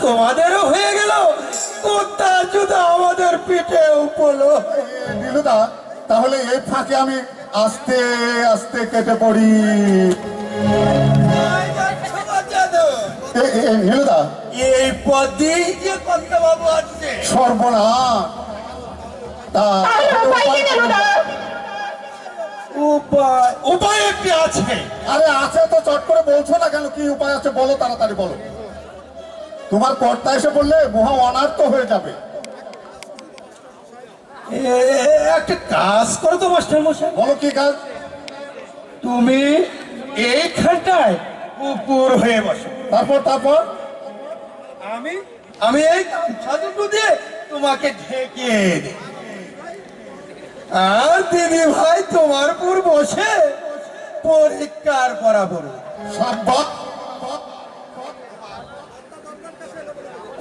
তোমাদেরও হয়ে গেল। জুতো আমাদের পিঠে উপলো। নীলুদা তাহলে এই ফাঁকে আমি আস্তে আস্তে কেটে পড়ি। এ- এ- এ, নীলুদা এই পথ দিয়েই যে কর্তা বাবু আসছে তা উপায় উপায় একটি আছে। আরে আছে তো চট করে বলছো না কেন? কি উপায় আছে বলো তাড়াতাড়ি বলো। তোমার কর্তা এসে বললে মহা অনার্থ হয়ে যাবে। একটা কাজ করো তো মাস্টার মশাই। বলো কি কাজ? তুমি এইখানটায় উপর হয়ে বসো। তারপর তারপর? আমি আমি এই দিয়ে তোমাকে ঢেকে দিই। আর দিদি ভাই তোমার উপর বসে পরীক্ষার করা বলব সাব্বাস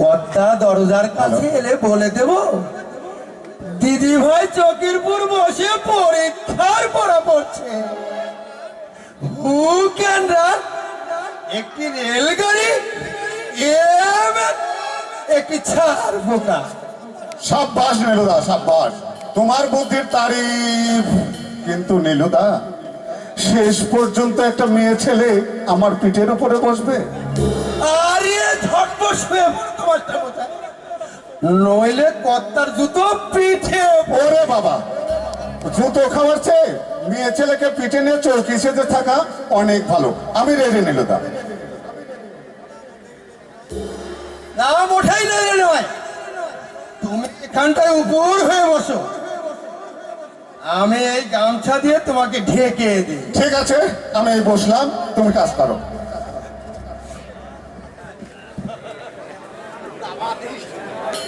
কর্তা দরজার কাছে এলে বলে দেব দিদি ভাই চকির উপর বসে পরীক্ষার পড়া পড়ছে। একটি রেলগাড়ি একটি ছাড় বোকা। সাব্বাস নীলুদা সাব্বাস। তোমার বুদ্ধির তারিফ কিন্তু নীলুদা শেষ পর্যন্ত একটা মেয়ে ছেলে আমার পিঠের উপরে বসবে। ঝটপট নইলে কর্তার জুতো পিঠে। ওরে বাবা জুতো খাওয়ার চেয়ে মেয়ে ছেলেকে পিঠে নিয়ে চৌকি সেজে থাকা অনেক ভালো। আমি রেডি নীলুদা। নাম ওঠাই না রে নয়। তুমি এখানটায় উপর হয়ে বসো। আমি এই গামছা দিয়ে তোমাকে ঢেকে দিই। ঠিক আছে আমি বসলাম তুমি কাজ করো এইবার দিদি ভাই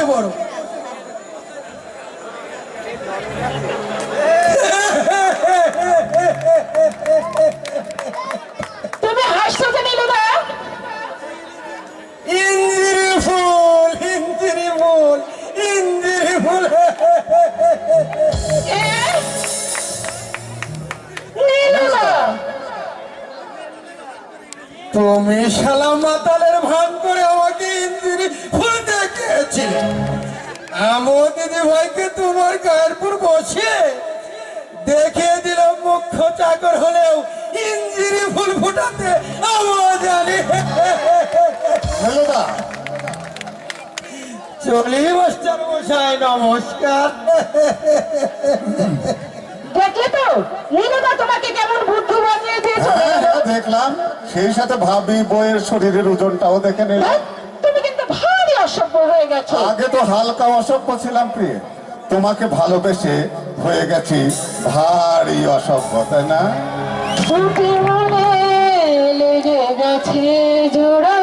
বসে পড়ো তুমি হাসছো যে নীলুদা ইন্দিরি ফুল ইন্দিরি ফুল ইন্দিরি ফুল। তুমি শালা মাতালের ভান করে আমাকে ইন্দিরি ফুল দিদি ভাইকে তোমার গায়ের পর বসে দেখে দিলাম মুখ্য চাকর হলেও ইঞ্জিরি ফুল ফুটাতে আমার জানি চলি মাস্টার মশাই নমস্কার। দেখলে তো নীলুদা তোমাকে কেমন বুদ্ধি বানিয়ে দিয়েছ। হ্যাঁ দেখলাম। সেই সাথে ভাবি বইয়ের শরীরের ওজনটাও দেখে নিলাম। অসভ্য হয়ে গেছো। আগে তো হালকা অসভ্য ছিলাম প্রিয়। তোমাকে ভালোবেসে হয়ে গেছি ভারী অসভ্য তাই না গেছে জোড়া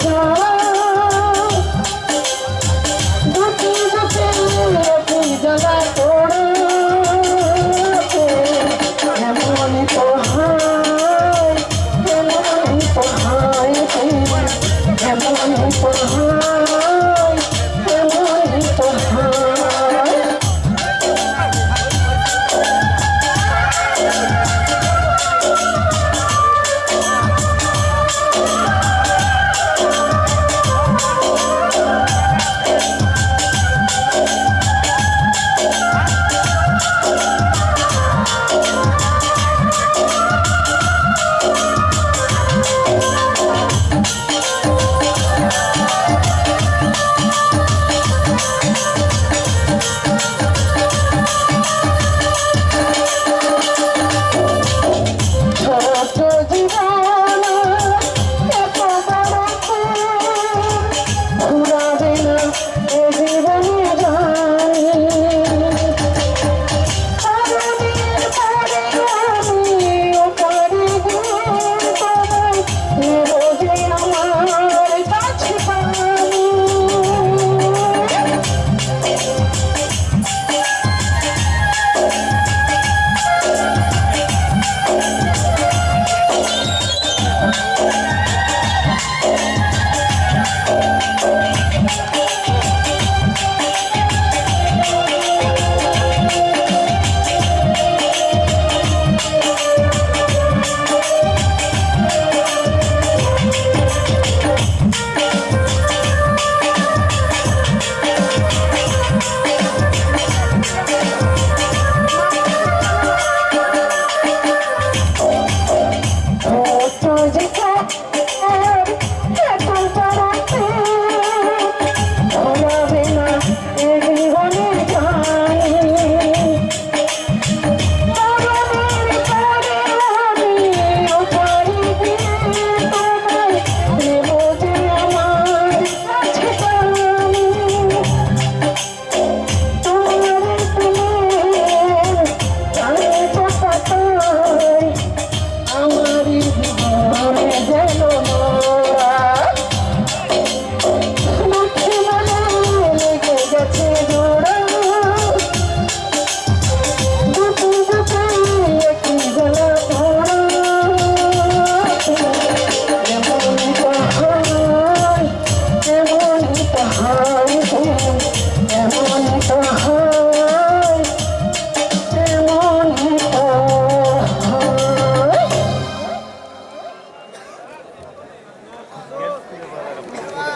Oh.